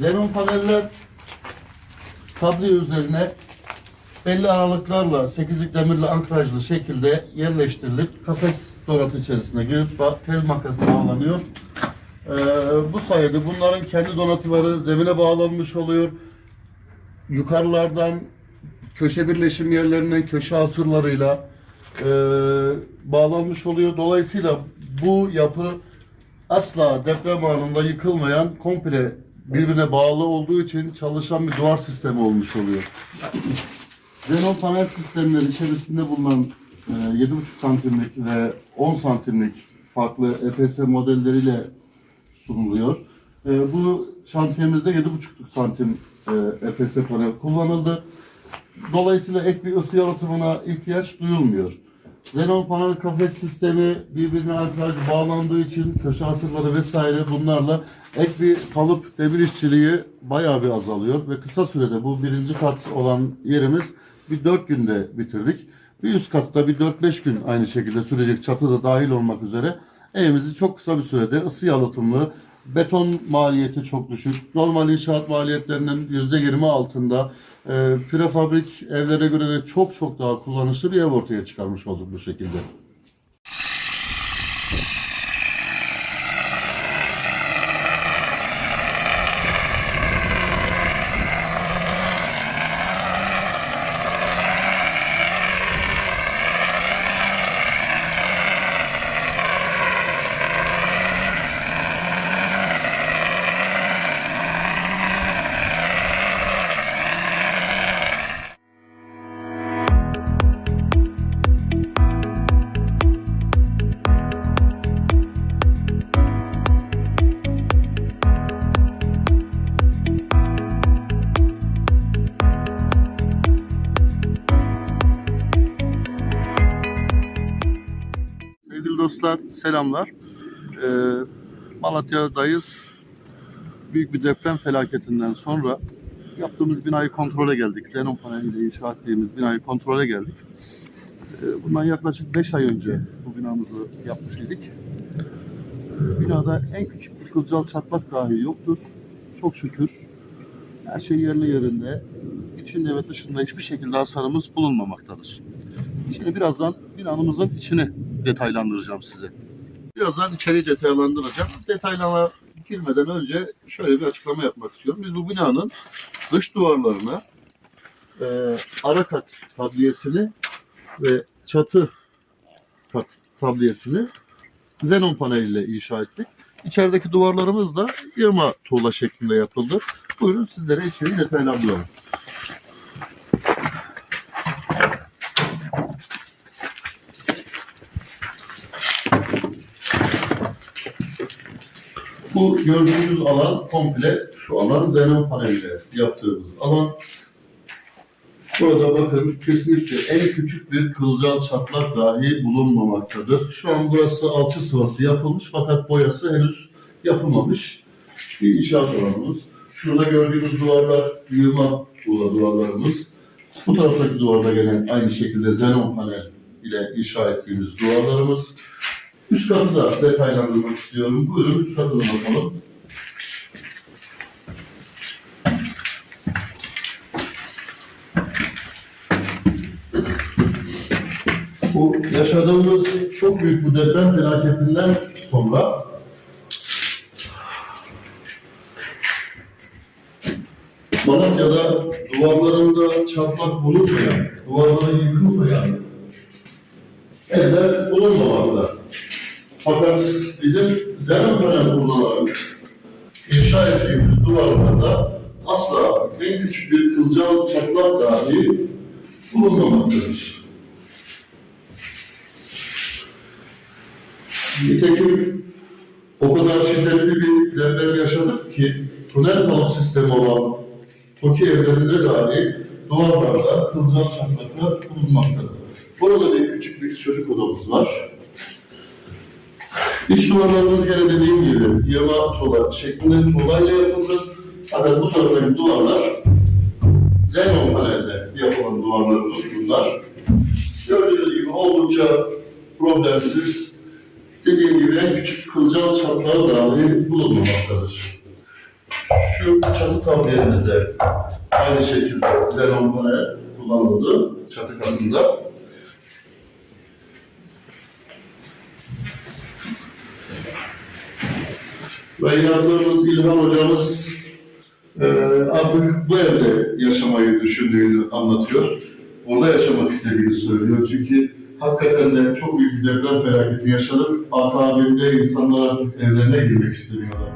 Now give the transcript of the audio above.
Xenon paneller kabriyo üzerine belli aralıklarla 8'lik demirle ankrajlı şekilde yerleştirilip kafes donatı içerisine girip tel makas bağlanıyor. Ee, bu sayede bunların kendi donatıları zemine bağlanmış oluyor. Yukarılardan köşe birleşim yerlerinden köşe asırlarıyla e, bağlanmış oluyor. Dolayısıyla bu yapı asla deprem anında yıkılmayan, komple birbirine bağlı olduğu için çalışan bir duvar sistemi olmuş oluyor. Xenon panel sistemleri içerisinde bulunan e, 7,5 santimlik ve 10 santimlik farklı EPS modelleriyle sunuluyor. E, bu şantiyemizde 7,5 santim e, EPS panel kullanıldı. Dolayısıyla ek bir ısı yalıtımına ihtiyaç duyulmuyor. Xenon panel kafes sistemi birbirine arkadaş bağlandığı için köşe asırları vesaire bunlarla ek bir kalıp demir işçiliği bayağı bir azalıyor ve kısa sürede bu birinci kat olan yerimiz bir 4 günde bitirdik. Bir üst katta bir 4-5 gün aynı şekilde sürecek çatı da dahil olmak üzere evimizi çok kısa bir sürede ısı yalıtımlı Beton maliyeti çok düşük. Normal inşaat maliyetlerinin %20 altında. E, prefabrik evlere göre de çok çok daha kullanışlı bir ev ortaya çıkarmış olduk bu şekilde. Dostlar, selamlar. Ee, Malatya'dayız. Büyük bir deprem felaketinden sonra yaptığımız binayı kontrole geldik. Xenon paneliyle inşa ettiğimiz binayı kontrole geldik. Ee, bundan yaklaşık 5 ay önce bu binamızı yapmış idik. Ee, binada en küçük bir kılcal çatlak dahi yoktur. Çok şükür her şey yerli yerinde. İçinde ve dışında hiçbir şekilde hasarımız bulunmamaktadır. Şimdi birazdan binamızın içini detaylandıracağım size. Birazdan içeriği detaylandıracağım. Detaylarına girmeden önce şöyle bir açıklama yapmak istiyorum. Biz bu binanın dış duvarlarına e, ara kat tabliyesini ve çatı kat tabliyesini xenon paneliyle inşa ettik. İçerideki duvarlarımız da yığma tuğla şeklinde yapıldı. Buyurun sizlere içeriği detaylandıralım. Bu gördüğünüz alan komple şu alan xenon paneliyle yaptığımız alan. Burada bakın kesinlikle en küçük bir kılcal çatlak dahi bulunmamaktadır. Şu an burası alçı sıvası yapılmış fakat boyası henüz yapılmamış bir inşaat alanımız. Şurada gördüğünüz duvarlar yığma duvarlarımız. Bu taraftaki duvarda gene aynı şekilde xenon panel ile inşa ettiğimiz duvarlarımız. Üst katı da detaylandırmak istiyorum. Buyurun üst katına bakalım. Bu yaşadığımız çok büyük bu deprem felaketinden sonra Malatya'da duvarlarında çatlak bulunmayan, duvarları yıkılmayan evler bulunmamakta. Fakat bizim zemin panel kullanarak inşa ettiğimiz duvarlarda asla en küçük bir kılcal çatlak dahi bulunmamaktadır. Nitekim o kadar şiddetli bir deprem yaşadık ki tünel kalıp sistemi olan TOKİ evlerinde dahi duvarlarda kılcal çatlaklar bulunmaktadır. Burada bir küçük bir çocuk odamız var. İç duvarlarımız gene dediğim gibi yama tuğla şeklinde tuğlayla yapıldı. Fakat bu taraftaki duvarlar xenon panelde yapılan duvarlarımız bunlar. Gördüğünüz gibi oldukça problemsiz. Dediğim gibi en küçük kılcal çatlağı dahi bulunmamaktadır. Şu çatı tabliyemizde aynı şekilde xenon panel kullanıldı çatı katında. Ve yaptığımız İlhan hocamız e, artık bu evde yaşamayı düşündüğünü anlatıyor. Burada yaşamak istediğini söylüyor. Çünkü hakikaten de çok büyük bir deprem felaketi yaşadık. Akabinde insanlar artık evlerine girmek istemiyorlar.